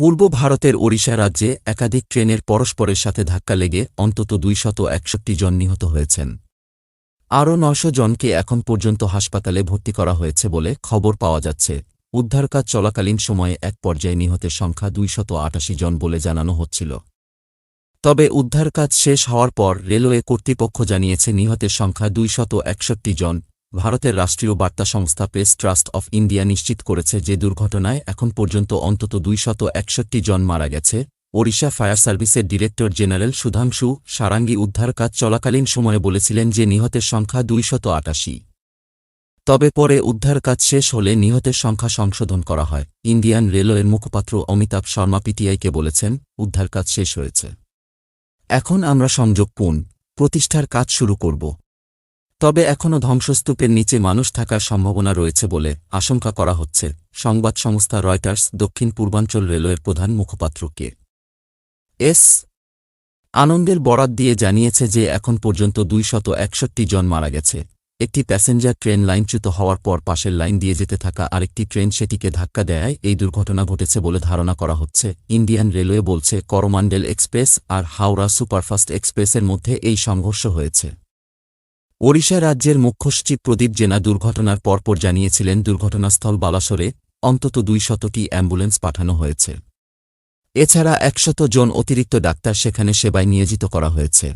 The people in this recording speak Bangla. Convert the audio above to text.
পূর্ব ভারতের ওড়িশা রাজ্যে একাধিক ট্রেনের পরস্পরের সাথে ধাক্কা লেগে অন্তত দুইশত একষট্টি জন নিহত হয়েছেন। আরও নশো জনকে এখন পর্যন্ত হাসপাতালে ভর্তি করা হয়েছে বলে খবর পাওয়া যাচ্ছে। উদ্ধারকাজ চলাকালীন সময়ে এক পর্যায়ে নিহতের সংখ্যা দুইশত আটাশি জন বলে জানানো হচ্ছিল। তবে উদ্ধার কাজ শেষ হওয়ার পর রেলওয়ে কর্তৃপক্ষ জানিয়েছে নিহতের সংখ্যা দুইশত একষট্টি জন। ভারতের রাষ্ট্রীয় বার্তা সংস্থা প্রেস ট্রাস্ট অফ ইন্ডিয়া নিশ্চিত করেছে যে দুর্ঘটনায় এখন পর্যন্ত অন্তত দুইশত একষট্টি জন মারা গেছে। ওড়িশা ফায়ার সার্ভিসের ডিরেক্টর জেনারেল সুধাংশু সারাঙ্গী উদ্ধার কাজ চলাকালীন সময়ে বলেছিলেন যে নিহতের সংখ্যা দুইশত আটাশি। তবে পরে উদ্ধার কাজ শেষ হলে নিহতের সংখ্যা সংশোধন করা হয়। ইন্ডিয়ান রেলওয়ের মুখপাত্র অমিতাভ শর্মা পিটিআইকে বলেছেন, উদ্ধার কাজ শেষ হয়েছে। এখন আমরা সংযোগ পুন প্রতিষ্ঠার কাজ শুরু করব। তবে এখনও ধ্বংসস্তূপের নিচে মানুষ থাকার সম্ভাবনা রয়েছে বলে আশঙ্কা করা হচ্ছে, সংবাদ সংস্থা রয়টার্স দক্ষিণ পূর্বাঞ্চল রেলওয়ের প্রধান মুখপাত্র কে এস. আনন্দের বরাত দিয়ে জানিয়েছে যে এখন পর্যন্ত দুইশত একষট্টি জন মারা গেছে। একটি প্যাসেঞ্জার ট্রেন লাইনচ্যুত হওয়ার পর পাশের লাইন দিয়ে যেতে থাকা আরেকটি ট্রেন সেটিকে ধাক্কা দেয় এই দুর্ঘটনা ঘটেছে বলে ধারণা করা হচ্ছে। ইন্ডিয়ান রেলওয়ে বলছে, করমান্ডেল এক্সপ্রেস আর হাওড়া সুপারফাস্ট এক্সপ্রেসের মধ্যে এই সংঘর্ষ হয়েছে। ওড়িশা রাজ্যের মুখ্য সচিব প্রদীপ জেনা দুর্ঘটনার পরপর জানিয়েছিলেন দুর্ঘটনাস্থল বালাসরে অন্তত দুইশতটি অ্যাম্বুলেন্স পাঠানো হয়েছে। এছাড়া একশত জন অতিরিক্ত ডাক্তার সেখানে সেবায় নিয়োজিত করা হয়েছে।